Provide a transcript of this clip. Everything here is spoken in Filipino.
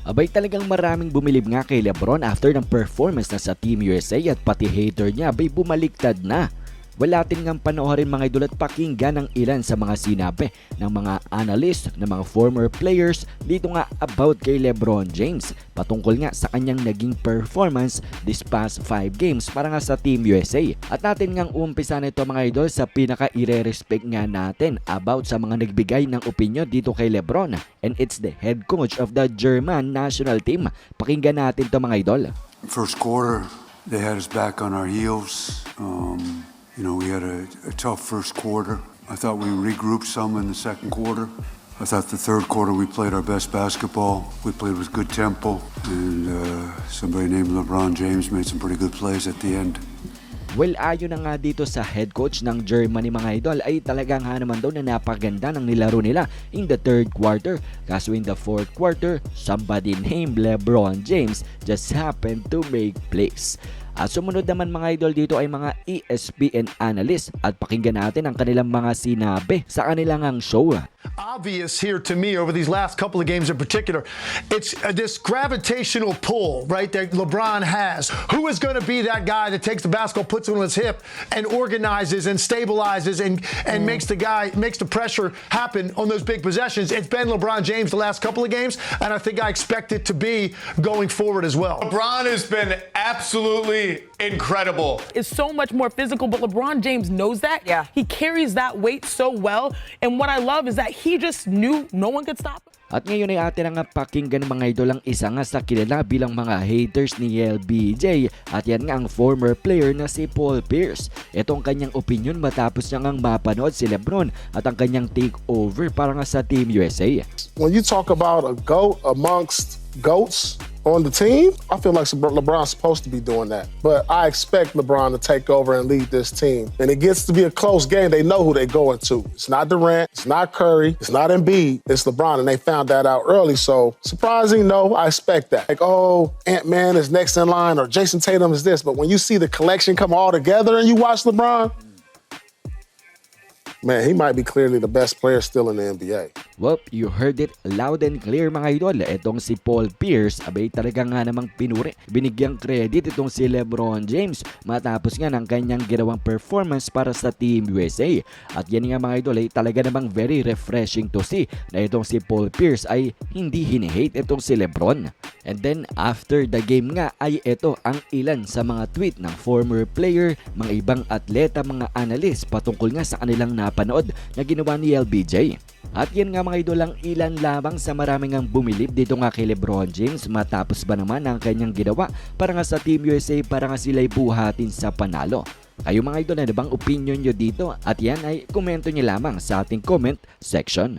Abay talagang maraming bumilib nga kay Lebron after ng performance na sa Team USA at pati hater niya abay bumaliktad na. Wala tin ngang panoorin mga idol at pakinggan ang ilan sa mga sinabi ng mga analyst ng mga former players dito nga about kay Lebron James patungkol nga sa kanyang naging performance this past 5 games para nga sa Team USA. At natin ngang umpisa nito mga idol sa pinaka ire-respect nga natin about sa mga nagbigay ng opinion dito kay Lebron and it's the head coach of the German national team. Pakinggan natin to mga idol. First quarter, they had us back on our heels. Um, you know, we had a, a tough first quarter. I thought we regrouped some in the second quarter. I thought the third quarter we played our best basketball. We played with good tempo, and uh, somebody named LeBron James made some pretty good plays at the end. Well, ayon na nga dito sa head coach ng Germany mga idol ay talagang nga naman daw na napaganda ng nilaro nila in the third quarter. Kaso in the fourth quarter, somebody named LeBron James just happened to make plays. At sumunod naman mga idol dito ay mga ESPN analysts at pakinggan natin ang kanilang mga sinabi sa kanilang ang show. Obvious here to me over these last couple of games in particular. It's uh, this gravitational pull, right, that LeBron has. Who is going to be that guy that takes the basketball, puts it on his hip, and organizes and stabilizes and, and makes the guy, makes the pressure happen on those big possessions? It's been LeBron James the last couple of games, and I think I expect it to be going forward as well. LeBron has been absolutely incredible. is so much more physical, but LeBron James knows that. Yeah. He carries that weight so well. And what I love is that he just knew no one could stop him. At ngayon ay atin na nga pakinggan mga idol ang isa nga sa kilala bilang mga haters ni LBJ at yan nga ang former player na si Paul Pierce. Ito ang kanyang opinion matapos niya ngang mapanood si Lebron at ang kanyang takeover para nga sa Team USA. when you talk about a goat amongst goats on the team, I feel like LeBron's supposed to be doing that. But I expect LeBron to take over and lead this team. And it gets to be a close game. They know who they're going to. It's not Durant. It's not Curry. It's not Embiid. It's LeBron. And they found that out early. So surprising, no, I expect that. Like, oh, Ant Man is next in line or Jason Tatum is this. But when you see the collection come all together and you watch LeBron, man, he might be clearly the best player still in the NBA. Well, you heard it loud and clear mga idol. Itong si Paul Pierce, abay talaga nga namang pinuri. Binigyang credit itong si Lebron James matapos nga ng kanyang ginawang performance para sa Team USA. At yan nga mga idol ay talaga namang very refreshing to see na itong si Paul Pierce ay hindi hinihate itong si Lebron. And then after the game nga ay ito ang ilan sa mga tweet ng former player, mga ibang atleta, mga analyst patungkol nga sa kanilang napanood na ginawa ni LBJ. At yan nga mga idol ang ilan lamang sa maraming ang bumilib dito nga kay Lebron James matapos ba naman ang kanyang ginawa para nga sa Team USA para nga sila'y buhatin sa panalo. Kayo mga idol, ano bang opinion nyo dito? At yan ay komento nyo lamang sa ating comment section.